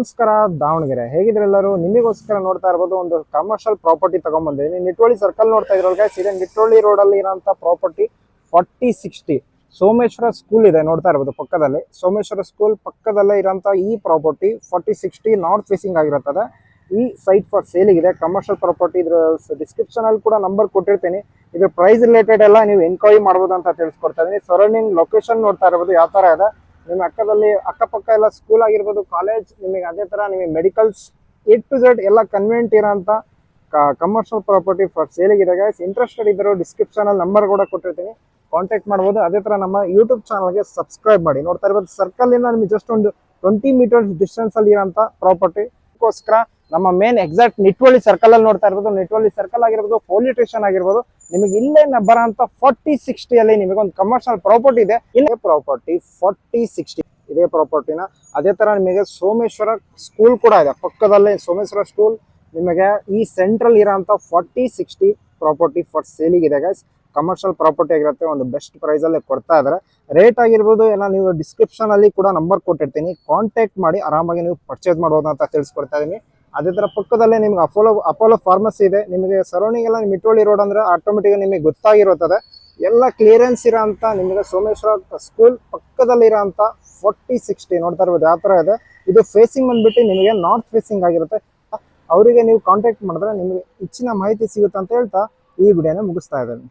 ನಮಸ್ಕಾರ ದಾವಣಗೆರೆ. ಹೇಗಿದ್ರೆ ಎಲ್ಲರೂ? ನಿಮಗೋಸ್ಕರ ನೋಡ್ತಾ ಇರ್ಬೋದು, ಒಂದು ಕಮರ್ಷಿಯಲ್ ಪ್ರಾಪರ್ಟಿ ತಗೊಂಡ್ಬಂದಿದ್ದೀನಿ ನಿಟ್ವಳ್ಳಿ ಸರ್ಕಲ್ ನೋಡ್ತಾ ಇದ್ರೊಳಗೆ ಇದೆ ರೋಡ್ ರೋಡಲ್ಲಿ ಇರೋಂಥ property forty sixty Someshwara school ಇದೆ, ನೋಡ್ತಾ ಇರ್ಬೋದು ಪಕ್ಕದಲ್ಲಿ. ಸೋಮೇಶ್ವರ ಸ್ಕೂಲ್ ಪಕ್ಕದಲ್ಲೇ ಇರೋಂಥ ಈ property forty sixty north facing ಆಗಿರುತ್ತದೆ. ಈ ಸೈಟ್ ಫಾರ್ ಸೇಲಿಗಿದೆ ಕಮರ್ಷಿಯಲ್ ಪ್ರಾಪರ್ಟಿ ಇದ್ರ ಡಿಸ್ಕ್ರಿಪ್ಷನ್ ಅಲ್ಲಿ ಕೂಡ ನಂಬರ್ ಕೊಟ್ಟಿರ್ತೀನಿ. ಇದ್ರ ಪ್ರೈಸ್ ರಿಲೇಟೆಡ್ ಎಲ್ಲ ನೀವು ಎನ್ಕ್ವೈರಿ ಮಾಡ್ಬೋದು ಅಂತ ತಿಳಿಸ್ಕೊಡ್ತಾ ಇದೀನಿ ಸರೌಂಡಿಂಗ್ ಲೊಕೇಶನ್ ನೋಡ್ತಾ ಇರ್ಬೋದು, ಯಾವ ತರ ಇದೆ? ನಿಮ್ಮ ಅಕ್ಕದಲ್ಲಿ ಅಕ್ಕಪಕ್ಕ ಎಲ್ಲ ಸ್ಕೂಲ್ ಆಗಿರ್ಬೋದು ಕಾಲೇಜ್ ನಿಮಗೆ ಅದೇ ಥರ ನಿಮಗೆ ಮೆಡಿಕಲ್ಸ್ ಎ ಟು ಝೆಡ್ ಎಲ್ಲ ಕನ್ವೆಂಟ್ ಇರೋಂಥ ಕಮರ್ಷಿಯಲ್ ಪ್ರಾಪರ್ಟಿ ಫಾರ್ ಸೇಲಿಗಿದೆ ಗೈಸ್ ಇಂಟ್ರೆಸ್ಟೆಡ್ ಇದ್ದರು ಡಿಸ್ಕ್ರಿಪ್ಷನಲ್ಲಿ ನಂಬರ್ ಕೂಡ ಕೊಟ್ಟಿರ್ತೀನಿ. ಕಾಂಟ್ಯಾಕ್ಟ್ ಮಾಡ್ಬೋದು. ಅದೇ ಥರ ನಮ್ಮ ಯೂಟ್ಯೂಬ್ ಚಾನಲ್ಗೆ ಸಬ್ಸ್ಕ್ರೈಬ್ ಮಾಡಿ. ನೋಡ್ತಾ ಇರ್ಬೋದು ಸರ್ಕಲ್ ಇಂದ ನಿಮಗೆ ಜಸ್ಟ್ ಒಂದು ಟ್ವೆಂಟಿ ಮೀಟರ್ಸ್ ಡಿಸ್ಟೆನ್ಸಲ್ಲಿ ಇರೋಂಥ ಪ್ರಾಪರ್ಟಿ ಅದಕ್ಕೋಸ್ಕರ ನಮ್ಮ ಮೇನ್ ಎಕ್ಸಾಕ್ಟ್ ನಿಟ್ವಳ್ಳಿ ಸರ್ಕಲ್ ಅಲ್ಲಿ ನೋಡ್ತಾ ಇರ್ಬೋದು ನಿಟ್ವಳ್ಳಿ ಸರ್ಕಲ್ ಆಗಿರ್ಬೋದು ಪೊಲೀಸ್ ಸ್ಟೇಷನ್ ಆಗಿರ್ಬೋದು, ನಿಮಗೆ ಇಲ್ಲೇ ಬರೋ ಫಾರ್ಟಿ ಸಿಕ್ಸ್ಟಿ ಅಲ್ಲಿ ನಿಮಗೆ ಒಂದು ಕಮರ್ಷಿಯಲ್ ಪ್ರಾಪರ್ಟಿ ಇದೆ. ಇಲ್ಲೇ ಪ್ರಾಪರ್ಟಿ ಫಾರ್ಟಿ ಸಿಕ್ಸ್ಟಿ ಇದೇ ಪ್ರಾಪರ್ಟಿನ ಅದೇ ತರ ನಿಮಗೆ ಸೋಮೇಶ್ವರ ಸ್ಕೂಲ್ ಕೂಡ ಇದೆ. ಪಕ್ಕದಲ್ಲೇ ಸೋಮೇಶ್ವರ ಸ್ಕೂಲ್ ನಿಮಗೆ ಈ ಸೆಂಟ್ರಲ್ ಇರೋಂಥ ಫಾರ್ಟಿ ಸಿಕ್ಸ್ಟಿ ಪ್ರಾಪರ್ಟಿ ಫಾರ್ ಸೇಲಿಗೆ ಇದೆ ಗೈಸ್ ಕಮರ್ಷಿಯಲ್ ಪ್ರಾಪರ್ಟಿ ಆಗಿರುತ್ತೆ, ಒಂದು ಬೆಸ್ಟ್ ಪ್ರೈಸ್ ಅಲ್ಲಿ ಕೊಡ್ತಾ ಇದ್ದಾರೆ ರೇಟ್ ಆಗಿರ್ಬೋದು, ಎಲ್ಲ ನೀವು ಡಿಸ್ಕ್ರಿಪ್ಷನ್ ಅಲ್ಲಿ ಕೂಡ ನಂಬರ್ ಕೊಟ್ಟಿರ್ತೀನಿ. ಕಾಂಟ್ಯಾಕ್ಟ್ ಮಾಡಿ, ಆರಾಮಾಗಿ ನೀವು ಪರ್ಚೇಸ್ ಮಾಡ್ಬೋದು ಅಂತ ತಿಳಿಸ್ಕೊಡ್ತಾ ಇದೀನಿ. ಅದೇ ಥರ ಪಕ್ಕದಲ್ಲೇ ನಿಮ್ಗೆ ಅಪೋಲೋ ಅಪೋಲೋ ಫಾರ್ಮಸಿ ಇದೆ. ನಿಮಗೆ ಸರೌಂಡಿಂಗ್ ಎಲ್ಲ ಮಿಟ್ಟೋಳಿ ರೋಡ್ ಅಂದ್ರೆ ಆಟೋಮೆಟಿಕ್ ನಿಮಗೆ ಗೊತ್ತಾಗಿರುತ್ತದೆ. ಎಲ್ಲ ಕ್ಲಿಯರೆನ್ಸ್ ಇರೋಂಥ ನಿಮಗೆ ಸೋಮೇಶ್ವರ ಸ್ಕೂಲ್ ಪಕ್ಕದಲ್ಲಿ ಫೋರ್ಟಿ ಸಿಕ್ಸ್ಟಿ ನೋಡ್ತಾ ಇರ್ಬೋದು. ಯಾವ ಥರ ಇದೆ? ಇದು ಫೇಸಿಂಗ್ ಬಂದ್ಬಿಟ್ಟು ನಿಮಗೆ ನಾರ್ತ್ ಫೇಸಿಂಗ್ ಆಗಿರುತ್ತೆ. ಅವರಿಗೆ ನೀವು ಕಾಂಟ್ಯಾಕ್ಟ್ ಮಾಡಿದ್ರೆ ನಿಮಗೆ ಹೆಚ್ಚಿನ ಮಾಹಿತಿ ಸಿಗುತ್ತೆ ಅಂತ ಹೇಳ್ತಾ ಈ ವಿಡಿಯೋನ ಮುಗಿಸ್ತಾ ಇದ್ದೇನೆ.